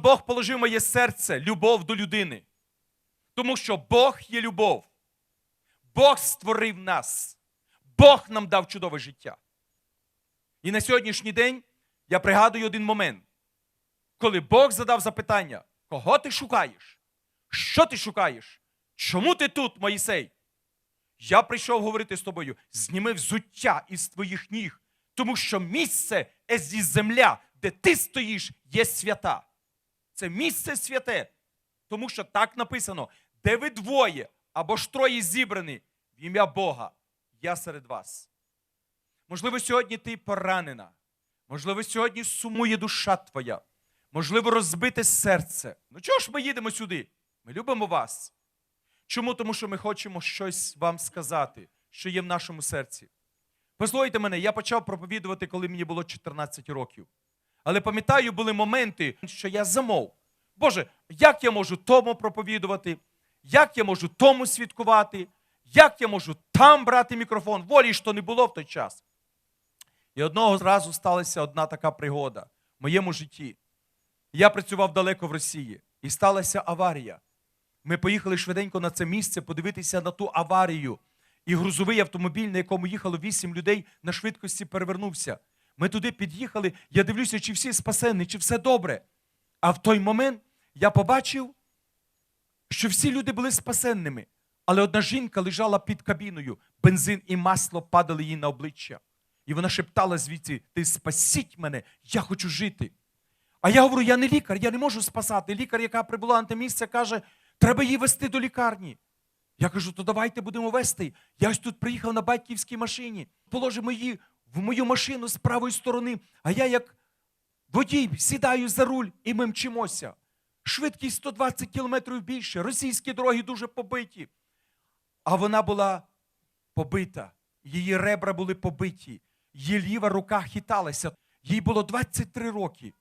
Бог положив моє серце любов до людини. Тому що Бог є любов. Бог створив нас. Бог нам дав чудове життя. І на сьогоднішній день я пригадую один момент, коли Бог задав запитання: кого ти шукаєш? Що ти шукаєш? Чому ти тут, Моїсей? Я прийшов говорити з тобою, зніми взуття із твоїх ніг, тому що місце зі земля, де ти стоїш, є свята. Це місце святе, тому що так написано: де ви двоє або ж троє зібрані в ім'я Бога, я серед вас. Можливо, сьогодні ти поранена. Можливо, сьогодні сумує душа твоя. Можливо, розбите серце. Ну чого ж ми їдемо сюди? Ми любимо вас. Чому? Тому що ми хочемо щось вам сказати, що є в нашому серці. Послухайте мене, я почав проповідувати, коли мені було 14 років. Але пам'ятаю, були моменти, що я замов. Боже, як я можу тому проповідувати, як я можу тому свідкувати, як я можу там брати мікрофон, волі то не було в той час. І одного разу сталася одна така пригода в моєму житті. Я працював далеко в Росії, і сталася аварія. Ми поїхали швиденько на це місце подивитися на ту аварію. І грузовий автомобіль, на якому їхало вісім людей, на швидкості перевернувся. Ми туди під'їхали, я дивлюся, чи всі спасені, чи все добре. А в той момент я побачив, що всі люди були спасенними. Але одна жінка лежала під кабіною, бензин і масло падали їй на обличчя. І вона шептала звідси: Ти спасіть мене, я хочу жити. А я говорю, я не лікар, я не можу спасати. Лікар, яка прибула на те місце, каже, треба її вести до лікарні. Я кажу, то давайте будемо вести. Я ось тут приїхав на батьківській машині, положимо її в мою машину з правої сторони, а я як водій сідаю за руль і ми мчимося. Швидкість 120 кілометрів більше, російські дороги дуже побиті. А вона була побита, її ребра були побиті, її ліва рука хиталася. Їй було 23 роки.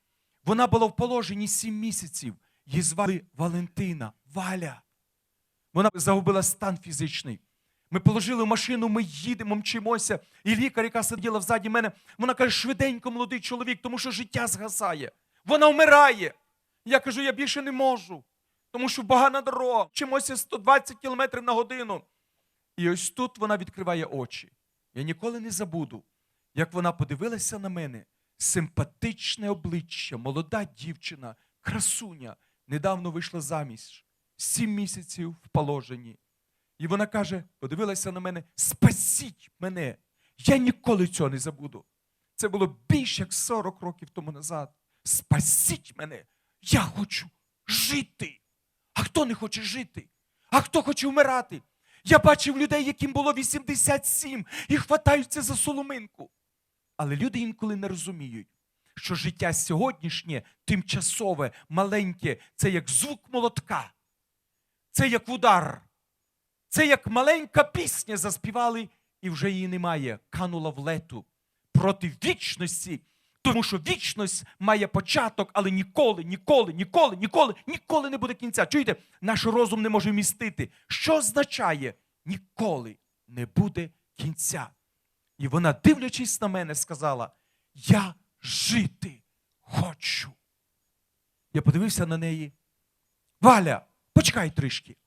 Вона була в положенні 7 місяців. Її звали Валентина, Валя. Вона загубила стан фізичний. Ми положили машину, ми їдемо, мчимося. І лікар, яка сиділа взаді мене, вона каже, швиденько, молодий чоловік, тому що життя згасає. Вона вмирає. Я кажу, я більше не можу, тому що погана дорога. Вчимося 120 км на годину. І ось тут вона відкриває очі. Я ніколи не забуду, як вона подивилася на мене, симпатичне обличчя, молода дівчина, красуня, недавно вийшла заміж, сім місяців в положенні. І вона каже: подивилася на мене: спасіть мене! Я ніколи цього не забуду. Це було більше як 40 років тому назад. Спасіть мене! Я хочу жити. А хто не хоче жити? А хто хоче вмирати? Я бачив людей, яким було 87, і хватаються за соломинку. Але люди інколи не розуміють, що життя сьогоднішнє, тимчасове, маленьке, це як звук молотка, це як удар, це як маленька пісня заспівали, і вже її немає, канула в лету проти вічності. Тому що вічність має початок, але ніколи, ніколи, ніколи, ніколи, ніколи не буде кінця. Чуєте, наш розум не може містити. Що означає ніколи не буде кінця? І вона, дивлячись на мене, сказала: Я жити хочу. Я подивився на неї. Валя, почекай трішки.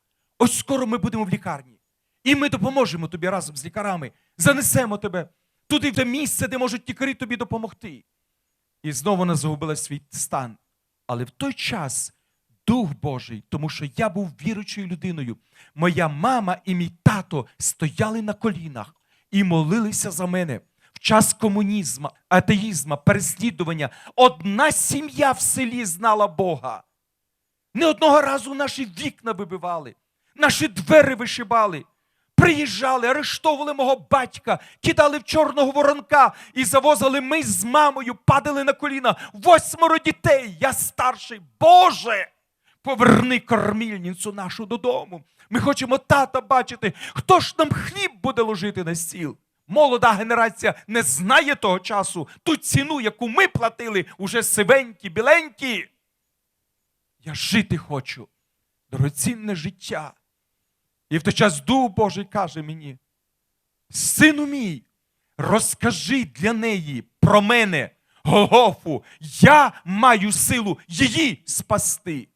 Ось скоро ми будемо в лікарні. І ми допоможемо тобі разом з лікарами. Занесемо тебе туди, в те місце, де можуть лікарі тобі допомогти. І знову вона загубила свій стан. Але в той час Дух Божий, тому що я був віручою людиною, моя мама і мій тато стояли на колінах і молилися за мене. В час комунізму, атеїзму, переслідування. Одна сім'я в селі знала Бога. Не одного разу наші вікна вибивали, наші двері вишибали. Приїжджали, арештовували мого батька, кидали в чорного воронка і завозили ми з мамою, падали на коліна. Восьмеро дітей, я старший. Боже, поверни кормільницю нашу додому. Ми хочемо тата бачити. Хто ж нам хліб буде ложити на стіл? Молода генерація не знає того часу, ту ціну, яку ми платили, уже сивенькі, біленькі. Я жити хочу. Дорогоцінне життя. І в той час Дух Божий каже мені: Сину мій, розкажи для неї про мене, Голгофу, я маю силу її спасти.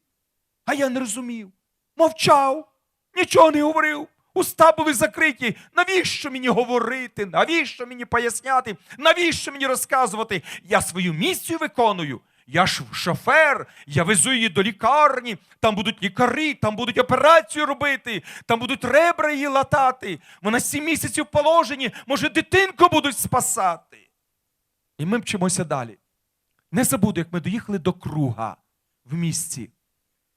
А я не розумів, мовчав, нічого не говорив. Уста були закриті. Навіщо мені говорити? Навіщо мені поясняти? Навіщо мені розказувати? Я свою місію виконую. Я ж шофер, я везу її до лікарні, там будуть лікарі, там будуть операцію робити, там будуть ребра її латати. Вона сім місяців в положенні, може, дитинку будуть спасати. І ми мчимося далі. Не забуду, як ми доїхали до круга в місті.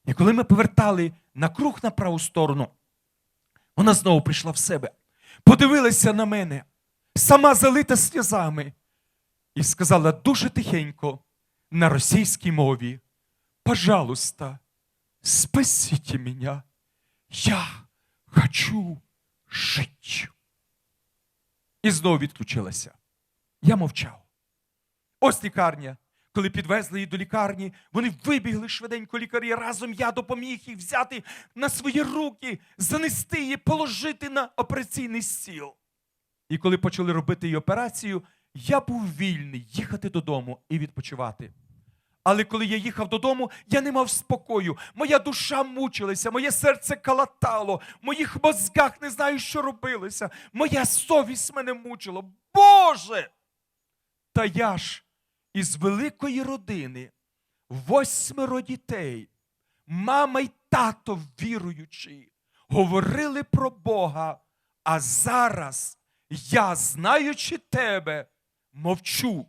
І коли ми повертали на круг на праву сторону, вона знову прийшла в себе, подивилася на мене, сама залита сльозами, і сказала дуже тихенько на російській мові: Пожалуйста, спасите меня, я хочу жити. І знову відключилася. Я мовчав. Ось лікарня. Коли підвезли її до лікарні, вони вибігли швиденько лікарі. Разом я допоміг їх взяти на свої руки, занести її, положити на операційний стіл. І коли почали робити її операцію, я був вільний їхати додому і відпочивати. Але коли я їхав додому, я не мав спокою. Моя душа мучилася, моє серце калатало, в моїх мозгах не знаю, що робилося. Моя совість мене мучила. Боже! Та я ж із великої родини, восьмеро дітей, мама й тато віруючі, говорили про Бога, а зараз я, знаючи тебе, мовчу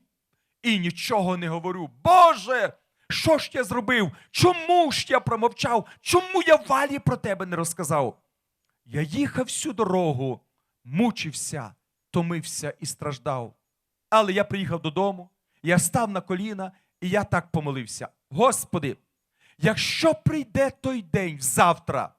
і нічого не говорю. Боже, що ж я зробив? Чому ж я промовчав? Чому я валі про тебе не розказав? Я їхав всю дорогу, мучився, томився і страждав. Але я приїхав додому, я став на коліна, і я так помолився. Господи, якщо прийде той день завтра,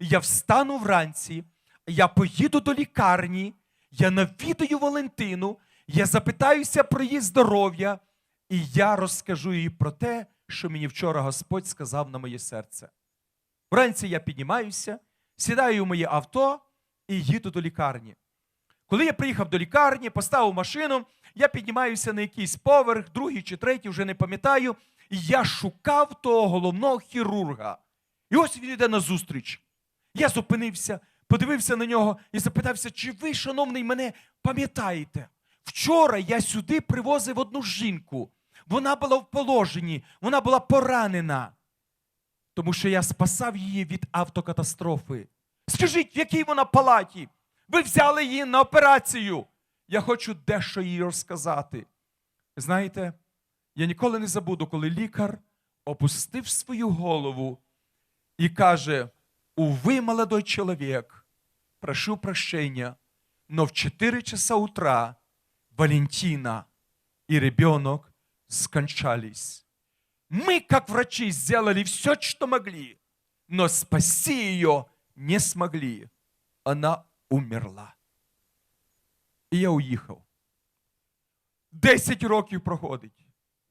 я встану вранці, я поїду до лікарні, я навідаю Валентину, я запитаюся про її здоров'я, і я розкажу їй про те, що мені вчора Господь сказав на моє серце. Вранці я піднімаюся, сідаю в моє авто і їду до лікарні. Коли я приїхав до лікарні, поставив машину, я піднімаюся на якийсь поверх, другий чи третій, вже не пам'ятаю, і я шукав того головного хірурга. І ось він йде на зустріч. Я зупинився, подивився на нього і запитався, чи ви, шановний, мене пам'ятаєте? Вчора я сюди привозив одну жінку. Вона була в положенні, вона була поранена, тому що я спасав її від автокатастрофи. Скажіть, в якій вона палаті? Ви взяли її на операцію. Я хочу дещо їй розказати. Знаєте, я ніколи не забуду, коли лікар опустив свою голову і каже: Увы, молодой человек, прошу прощения, но в 4 часа утра Валентина и ребенок скончались. Мы, как врачи, сделали все, что могли, но спасти ее не смогли. Она умерла. І я уїхав. 10 років проходить.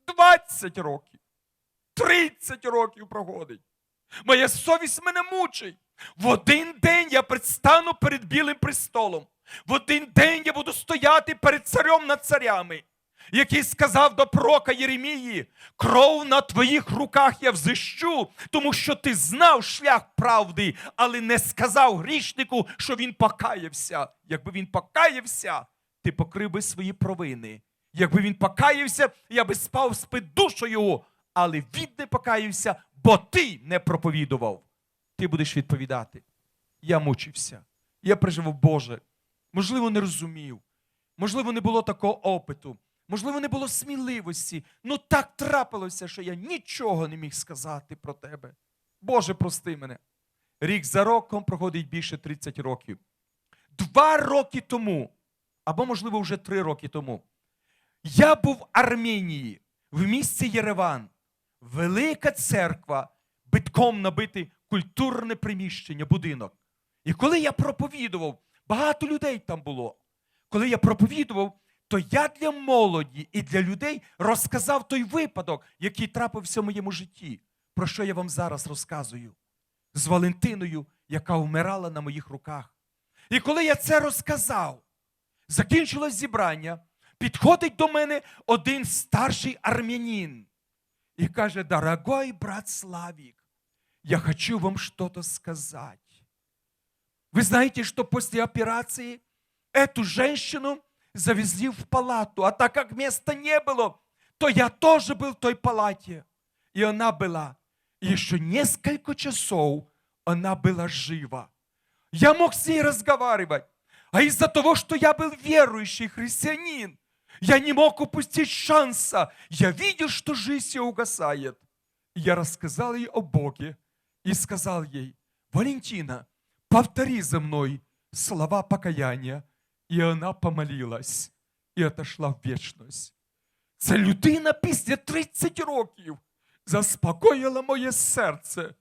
20 років. 30 років проходить. Моя совість мене мучить. В один день я предстану перед білим престолом. В один день я буду стояти перед царем над царями, який сказав до пророка Єремії: кров на твоїх руках я взищу, тому що ти знав шлях правди, але не сказав грішнику, що він покаявся. Якби він покаявся, ти покрив би свої провини. Якби він покаявся, я би спав спит душою, але він не покаявся, бо ти не проповідував. Ти будеш відповідати. Я мучився. Я переживав, Боже. Можливо, не розумів. Можливо, не було такого опиту. Можливо, не було сміливості. Ну так трапилося, що я нічого не міг сказати про тебе. Боже, прости мене. Рік за роком проходить більше 30 років. Два роки тому, або, можливо, вже три роки тому, я був в Арменії, в місті Єреван. Велика церква, битком набитий культурне приміщення, будинок. І коли я проповідував, багато людей там було. Коли я проповідував, то я для молоді і для людей розказав той випадок, який трапився в моєму житті, про що я вам зараз розказую. З Валентиною, яка вмирала на моїх руках. І коли я це розказав, закінчилось зібрання, підходить до мене один старший армянин і каже: Дорогой брат Славик, я хочу вам что-то сказать. Вы знаете, что после операции эту женщину завезли в палату, а так как места не было, то я тоже был в той палате. И она была. Еще несколько часов она была жива. Я мог с ней разговаривать. А из-за того, что я был верующий христианин, я не мог упустить шанса. Я видел, что жизнь ее угасает. Я рассказал ей о Боге и сказал ей, Валентина, повтори за мной слова покаяния. І вона помолилась і отошла в вічність. Ця людина після 30 років заспокоїла моє серце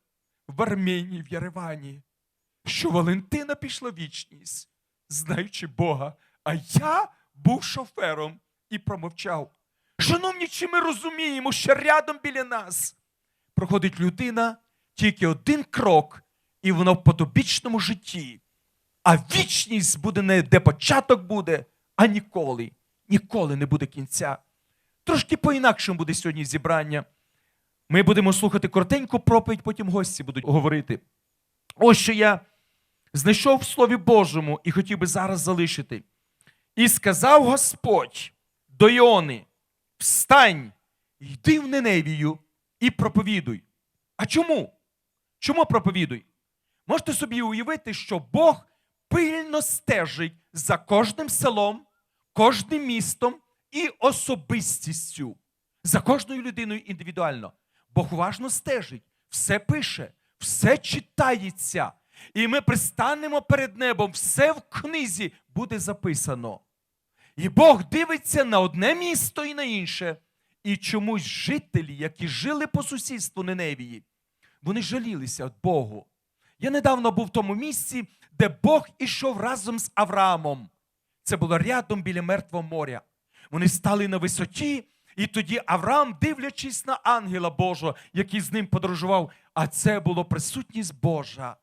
в Арменії, в Єревані, що Валентина пішла в вічність, знаючи Бога, а я був шофером і промовчав. Шановні, чи ми розуміємо, що рядом біля нас проходить людина тільки один крок, і вона в подобічному житті. А вічність буде не де початок буде, а ніколи. Ніколи не буде кінця. Трошки по-інакшому буде сьогодні зібрання. Ми будемо слухати коротеньку проповідь, потім гості будуть говорити. Ось що я знайшов в Слові Божому і хотів би зараз залишити. І сказав Господь до Іони: Встань, йди в Неневію і проповідуй. А чому? Чому проповідуй? Можете собі уявити, що Бог пильно стежить за кожним селом, кожним містом і особистістю, за кожною людиною індивідуально. Бог уважно стежить, все пише, все читається. І ми пристанемо перед небом, все в книзі буде записано. І Бог дивиться на одне місто і на інше. І чомусь жителі, які жили по сусідству Неневії, вони жалілися Богу. Я недавно був в тому місці, де Бог ішов разом з Авраамом. Це було рядом біля Мертвого моря. Вони стали на висоті, і тоді Авраам, дивлячись на ангела Божого, який з ним подорожував, а це було присутність Божа,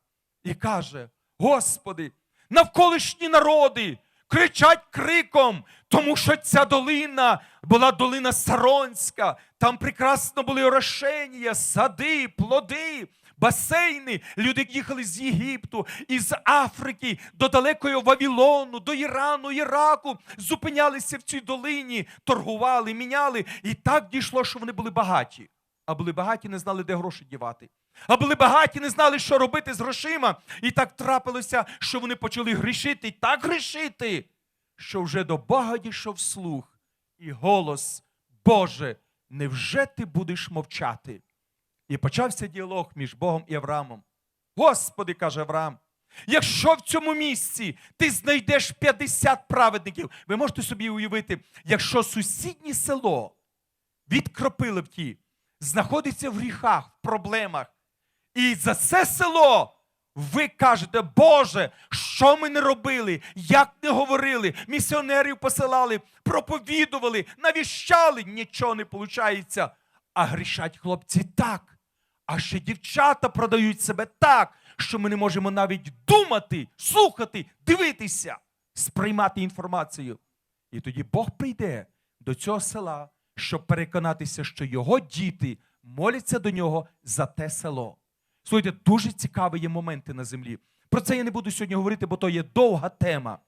і каже: Господи, навколишні народи кричать криком, тому що ця долина була долина Саронська, там прекрасно були орошення, сади, плоди басейни. Люди їхали з Єгипту, із Африки до далекого Вавилону, до Ірану, Іраку, зупинялися в цій долині, торгували, міняли. І так дійшло, що вони були багаті. А були багаті, не знали, де гроші дівати. А були багаті, не знали, що робити з грошима. І так трапилося, що вони почали грішити, і так грішити, що вже до Бога дійшов слух і голос Боже, невже ти будеш мовчати? І почався діалог між Богом і Авраамом. Господи, каже Авраам, якщо в цьому місці ти знайдеш 50 праведників, ви можете собі уявити, якщо сусіднє село від Кропилівки знаходиться в гріхах, в проблемах, і за це село ви кажете, Боже, що ми не робили, як не говорили, місіонерів посилали, проповідували, навіщали, нічого не виходить. А грішать хлопці так. А ще дівчата продають себе так, що ми не можемо навіть думати, слухати, дивитися, сприймати інформацію. І тоді Бог прийде до цього села, щоб переконатися, що його діти моляться до нього за те село. Слухайте, дуже цікаві є моменти на землі. Про це я не буду сьогодні говорити, бо то є довга тема.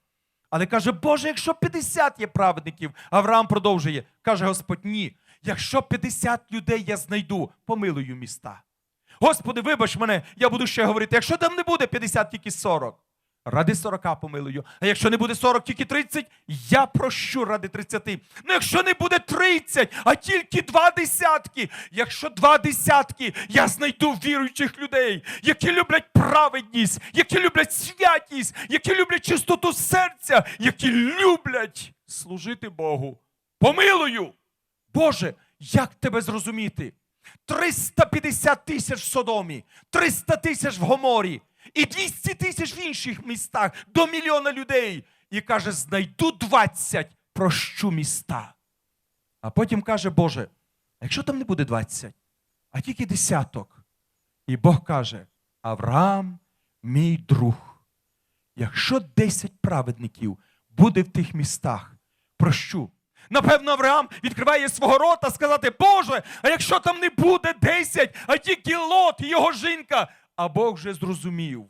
Але каже, Боже, якщо 50 є праведників, Авраам продовжує, каже Господь, ні. Якщо 50 людей я знайду, помилую міста. Господи, вибач мене, я буду ще говорити, якщо там не буде 50, тільки 40. Ради 40 помилую. А якщо не буде 40, тільки 30, я прощу ради 30. Ну якщо не буде 30, а тільки два десятки. Якщо два десятки, я знайду віруючих людей, які люблять праведність, які люблять святість, які люблять чистоту серця, які люблять служити Богу. Помилую. Боже, як тебе зрозуміти? 350 тисяч в Содомі, 300 тисяч в Гоморі і 200 тисяч в інших містах до мільйона людей. І каже: знайду 20, прощу міста. А потім каже, Боже, а якщо там не буде 20, а тільки десяток. І Бог каже: Авраам, мій друг, якщо 10 праведників буде в тих містах, прощу. Напевно, Авраам відкриває свого рота сказати, Боже, а якщо там не буде 10, а тільки Лот і його жінка. А Бог вже зрозумів,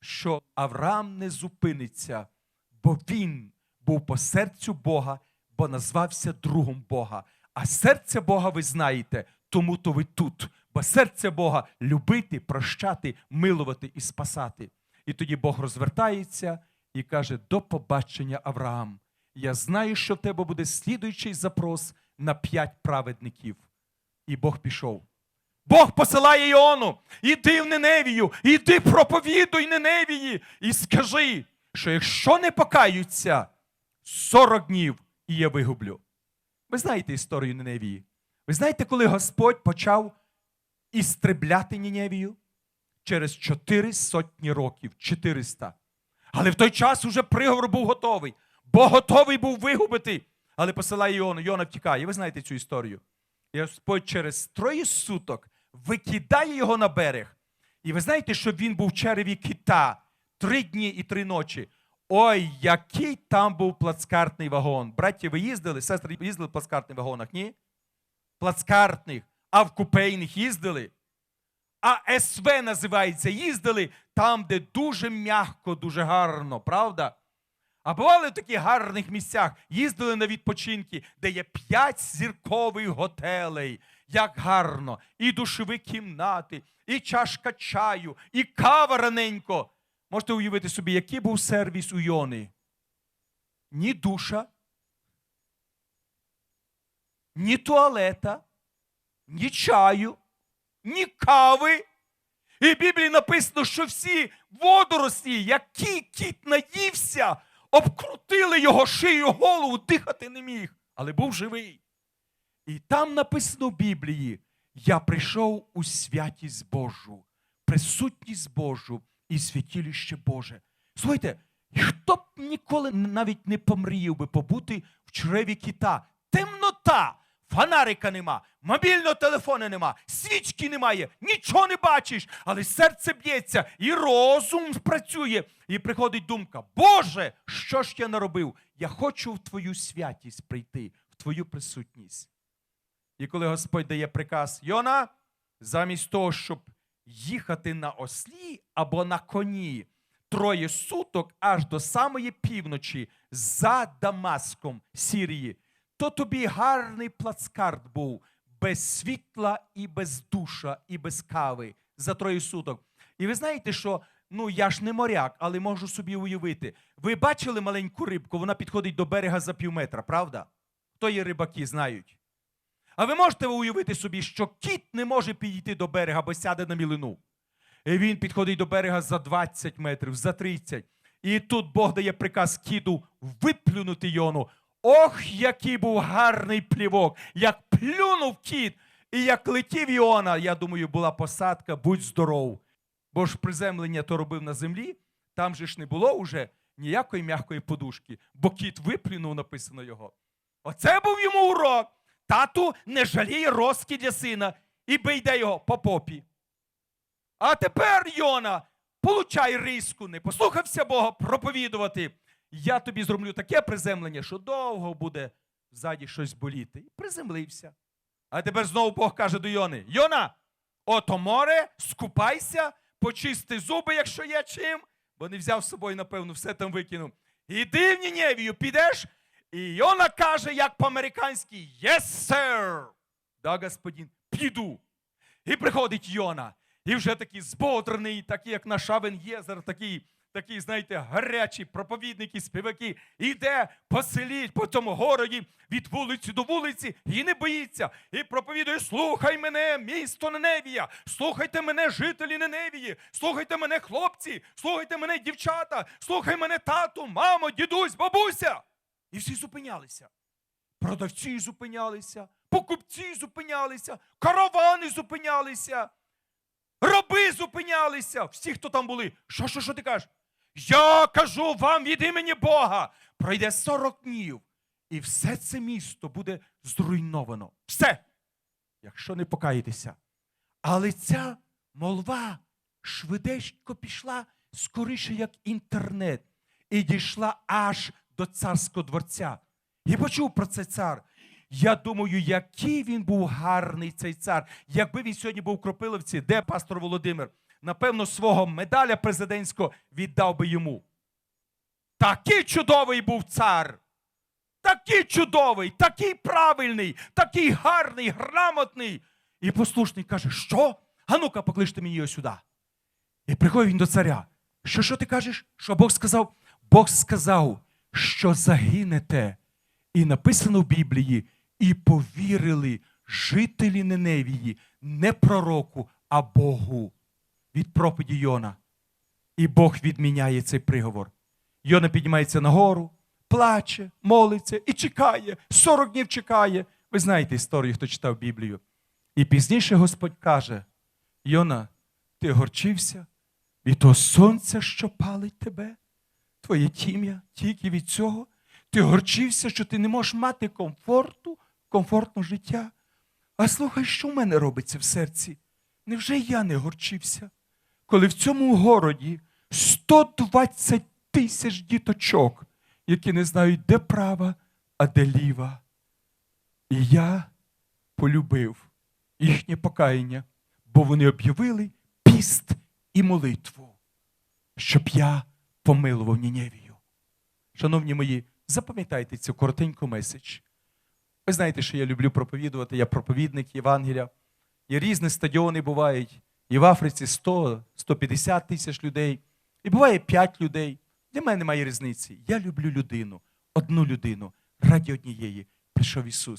що Авраам не зупиниться, бо він був по серцю Бога, бо назвався другом Бога. А серце Бога ви знаєте, тому то ви тут. Бо серце Бога любити, прощати, милувати і спасати. І тоді Бог розвертається і каже: До побачення, Авраам. Я знаю, що в тебе буде слідуючий запрос на п'ять праведників. І Бог пішов. Бог посилає Іону, іди в Неневію, іди проповідуй Неневії, і скажи, що якщо не покаються, 40 днів і я вигублю. Ви знаєте історію Неневії? Ви знаєте, коли Господь почав істребляти Ніневію? Через чотири сотні років, 400. Але в той час уже приговор був готовий. Бог готовий був вигубити. Але посилає Іону, Іона втікає. Ви знаєте цю історію. І Господь через троє суток викидає його на берег. І ви знаєте, що він був в череві кита три дні і три ночі. Ой, який там був плацкартний вагон. Браття, ви їздили, сестри, їздили в плацкартних вагонах, ні? Плацкартних, а в купейних їздили. А СВ називається, їздили там, де дуже м'яко, дуже гарно, правда? А бували в таких гарних місцях, їздили на відпочинки, де є п'ять зіркових готелей. Як гарно, і душові кімнати, і чашка чаю, і кава раненько. Можете уявити собі, який був сервіс у Йони? Ні душа, ні туалета, ні чаю, ні кави. І в Біблії написано, що всі водорослі, які кіт наївся, обкрутили його шию, голову, дихати не міг, але був живий. І там написано в Біблії: Я прийшов у святість Божу, присутність Божу і святіліще Боже. Слухайте, хто б ніколи навіть не помріяв би побути в чреві кита? Темнота, фонарика нема, мобільного телефону нема, свічки немає, нічого не бачиш, але серце б'ється, і розум працює. І приходить думка: Боже, що ж я наробив? Я хочу в Твою святість прийти, в Твою присутність. І коли Господь дає приказ Йона, замість того, щоб їхати на ослі або на коні троє суток аж до самої півночі за Дамаском Сірії, то тобі гарний плацкарт був без світла і без душа, і без кави за троє суток. І ви знаєте, що ну я ж не моряк, але можу собі уявити. Ви бачили маленьку рибку, вона підходить до берега за пів метра, правда? Хто є рибаки, знають. А ви можете уявити собі, що кіт не може підійти до берега, бо сяде на мілину. І він підходить до берега за 20 метрів, за 30. І тут Бог дає приказ кіду виплюнути йону. Ох, який був гарний плівок! Як плюнув кіт, і як летів Іона, я думаю, була посадка, будь здоров. Бо ж приземлення то робив на землі, там же ж не було уже ніякої м'якої подушки, бо кіт виплюнув, написано його. Оце був йому урок. Тату не жаліє роски для сина і бийде його по попі. А тепер, Йона, получай риску, не послухався Бога проповідувати. Я тобі зроблю таке приземлення, що довго буде ззаді щось боліти. І приземлився. А тепер знову Бог каже до Йони: Йона, ото море, скупайся, почисти зуби, якщо є чим, бо не взяв з собою, напевно, все там викинув. Іди в Ніневію, підеш. І Йона каже, як по-американськи, Yes, sir! Да, господин, піду. І приходить Йона, і вже такий збодрений, такий, як на Шавен Єзер, такий, такий, знаєте, гарячий проповідники, співаки, іде по селі, по цьому городі, від вулиці до вулиці, і не боїться. І проповідує: слухай мене, місто Неневія, слухайте мене, жителі Неневії, слухайте мене, хлопці, слухайте мене, дівчата, слухай мене, тату, мамо, дідусь, бабуся. І всі зупинялися. Продавці зупинялися, покупці зупинялися, каравани зупинялися, раби зупинялися. Всі, хто там були. Що, що, що ти кажеш? Я кажу вам від імені Бога. Пройде 40 днів, і все це місто буде зруйновано. Все, якщо не покаєтеся. Але ця молва швиденько пішла скоріше, як інтернет, і дійшла аж до царського дворця. І почув про цей цар. Я думаю, який він був гарний цей цар. Якби він сьогодні був в Кропиловці, де пастор Володимир, напевно, свого медаля президентського віддав би йому. Такий чудовий був цар. Такий чудовий, такий правильний, такий гарний, грамотний. І послушний каже: Що? А ну-ка, покличте мені його сюди. І приходить він до царя. Що що ти кажеш? Що Бог сказав? Бог сказав, що загинете. І написано в Біблії, і повірили жителі Неневії не пророку, а Богу від проповіді Йона. І Бог відміняє цей приговор. Йона піднімається нагору, плаче, молиться і чекає. 40 днів чекає. Ви знаєте історію, хто читав Біблію. І пізніше Господь каже: Йона, ти горчився від того сонця, що палить тебе, твоє тім'я тільки від цього. Ти горчився, що ти не можеш мати комфорту, комфортного життя. А слухай, що в мене робиться в серці? Невже я не горчився? Коли в цьому городі 120 тисяч діточок, які не знають, де права, а де ліва. І я полюбив їхнє покаяння, бо вони об'явили піст і молитву, щоб я помилував Ніневію. Шановні мої, запам'ятайте цю коротеньку меседж. Ви знаєте, що я люблю проповідувати, я проповідник Євангелія. І різні стадіони бувають. І в Африці 100-150 тисяч людей, і буває 5 людей. Для мене немає різниці. Я люблю людину, одну людину. Раді однієї прийшов Ісус.